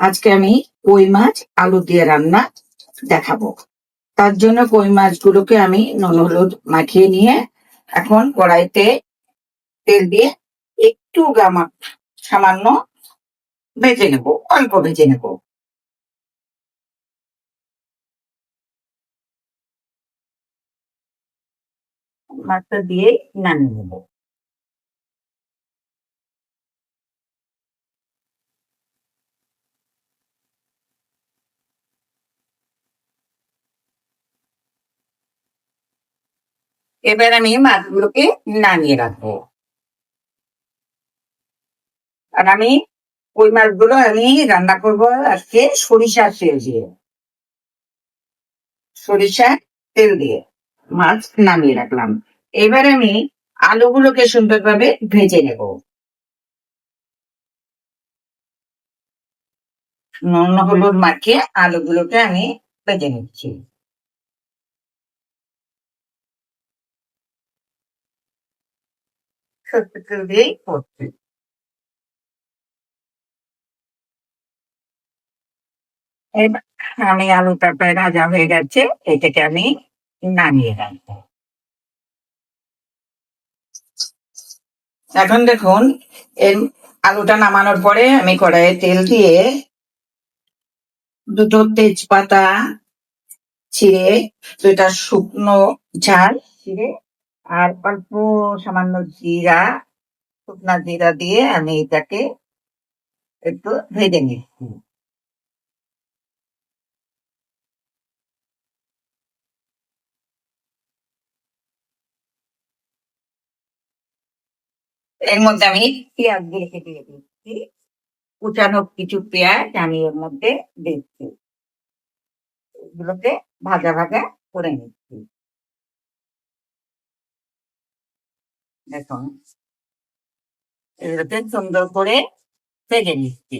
আজকে আমি কই মাছ, আলু দিয়ে রান্না দেখাবো। তার জন্য কই মাছগুলোকে আমি নুন হলুদ মাখিয়ে নিয়ে এখন কড়াইতে তেল দিয়ে একটু গামা সামান্য ভেজে নেব, অল্প ভেজে নেব। মাছটা দিয়ে নামিয়ে নেব। এবার আমি মাছগুলোকে নামিয়ে রাখব। আর আমি ওই মাছগুলো আমি রান্না করব আজকে সরিষা তেল দিয়ে। সরিষা তেল দিয়ে মাছ নামিয়ে রাখলাম। এবার আমি আলুগুলোকে সুন্দরভাবে ভেজে নেব। নুন, হলুদ মাখিয়ে আলুগুলোকে আমি ভেজে নিচ্ছি। সত্যি তেল দিয়েই আমি আলুটা প্রায় ভাজা হয়ে গেছে এটাকে আমি নামিয়ে রাখব এখন দেখুন এর আলুটা নামানোর পরে আমি কড়াইয়ে তেল দিয়ে দুটো তেজপাতা ছিঁড়ে দুটা শুকনো ঝাল ছিঁড়ে আর অল্প সামান্য জিরা শুকনা জিরা দিয়ে আমি এটাকে একটু ভেজে নিচ্ছি এর মধ্যে আমি পেঁয়াজ দিয়ে দিয়ে দিচ্ছি। কুচানো কিছু পেঁয়াজ আমি এর মধ্যে দিচ্ছি। এগুলোকে ভাজা ভাজা করে নিচ্ছি। দেখুন সুন্দর করে ফেলে নিচ্ছি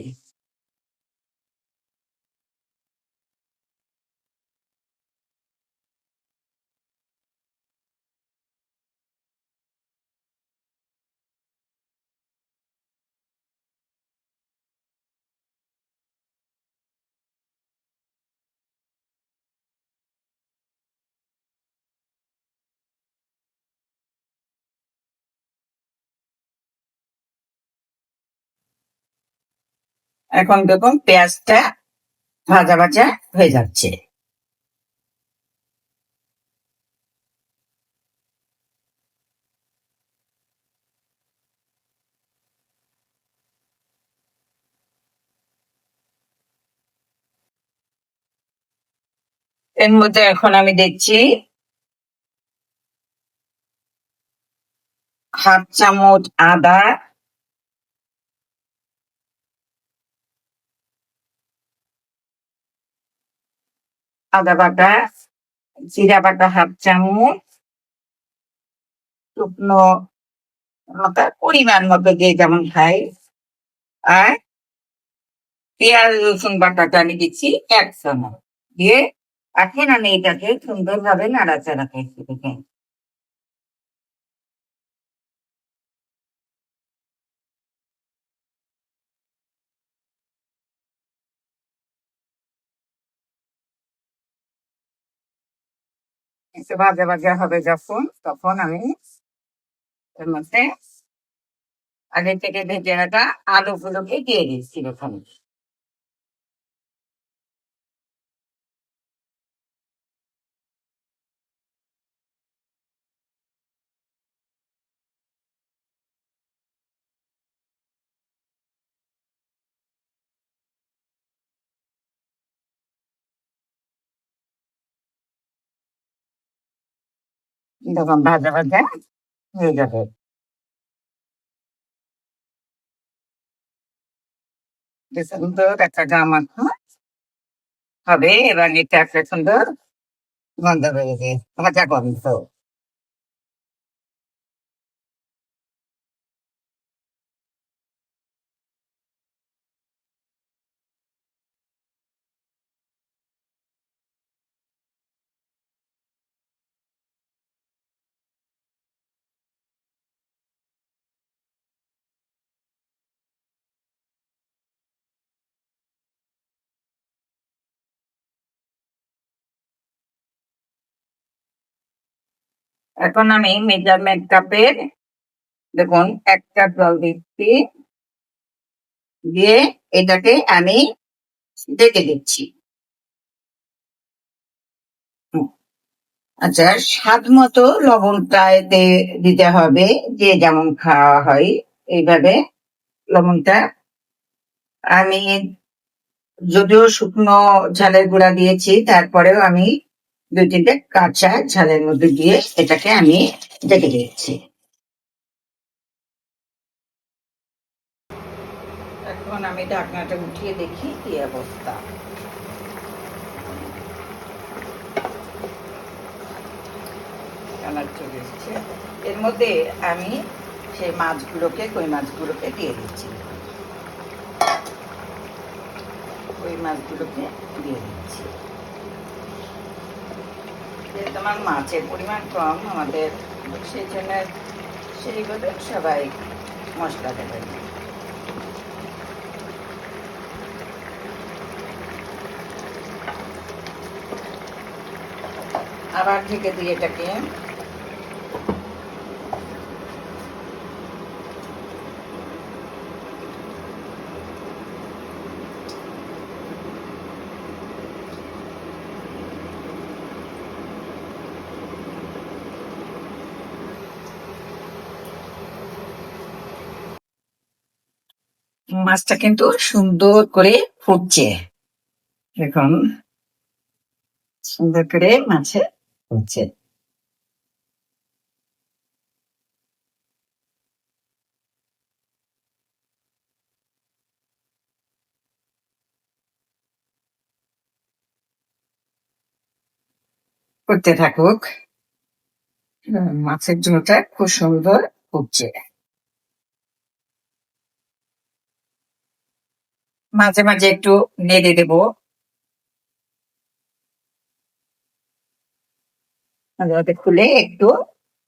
এখন দেখুন পেঁয়াজটা ভাজা ভাজা হয়ে যাচ্ছে। এর মধ্যে এখন আমি দেখছি হাফ চামচ আদা আদা বাটা, জিরা বাটা হাফ চামচ, শুকনো লঙ্কা পরিমাণ মতো দিয়ে যেমন খাই। আর পেঁয়াজ, রসুন বাটাটা আমি দিচ্ছি এক চামচ। দিয়ে এখন আমি এটাকে সুন্দরভাবে নাড়াচাড়া খাইছি দেখেন। একটু ভাজা ভাজা হবে যখন, তখন আমি এর মধ্যে আগে থেকে ভেজে রাখা আলুগুলোকে দিয়ে দিচ্ছি ওখানে তখন ভাজা ভাজা হয়ে যাবে। সুন্দর একটা জামা হবে, এবার এটা একটা সুন্দর গন্ধ বেরোবে। ভাজা গন্ধ। এখন আমি মেজারমেন্ট কাপের দেখুন এক কাপ জল দিচ্ছি। দিয়ে এটাকে আমি ডেকে দিচ্ছি। আচ্ছা স্বাদ মতো লবণটা এতে দিতে হবে, যে যেমন খাওয়া হয়, এইভাবে লবণটা। আমি যদিও শুকনো ঝালের গুঁড়া দিয়েছি, তারপরেও আমি দুই তিনটে কাঁচা ঝালের মধ্যে দিয়ে এটাকে আমি ডেকে দিয়েছি। এখন আমি ঢাকনাটা উঠিয়ে দেখি কি অবস্থা। চলে এর মধ্যে আমি সেই মাছগুলোকে, কই মাছগুলোকে দিয়ে দিচ্ছি। কই মাছগুলোকে দিয়ে দিচ্ছি। যেহেতু আমার মাছের পরিমাণ কম, আমাদের সেই জন্য সেইভাবে সবাই মশলা দেবেন আবার ঢেকে দিয়ে এটাকে। মাছটা কিন্তু সুন্দর করে ফুটছে। এখন সুন্দর করে মাছে ফুটছে। করতে থাকুক। মাছের ঝোলটা খুব সুন্দর ফুটছে। মাঝে মাঝে একটু নেড়ে দেবো। খুলে একটু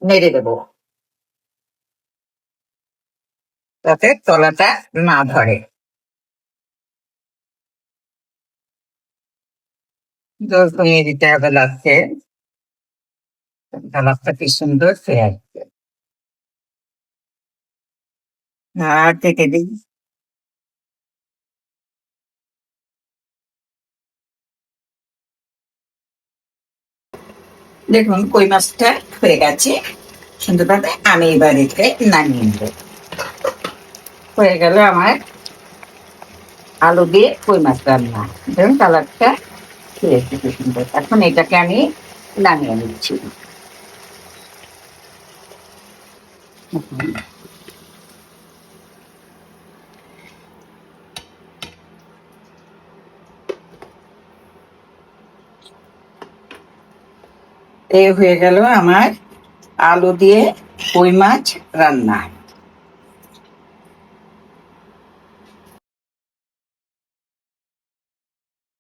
নেড়ে দেবো। যাতে তলাটা না ধরে। জল কমিয়ে দিতে হবে লাস্টে কালারটা কি সুন্দর হয়ে আসছে। আর থেকে দিই। দেখুন, কই মাছটা হয়ে গেছে। সুন্দরভাবে আমি এবার নামিয়ে নেব। হয়ে গেল আমার আলু দিয়ে কই মাছ রান্না। দেখুন, কালারটা খেয়ে খুব সুন্দর। এখন এটাকে আমি নামিয়ে নিচ্ছি। এ হয়ে গেল আমার আলু দিয়ে কই মাছ রান্না।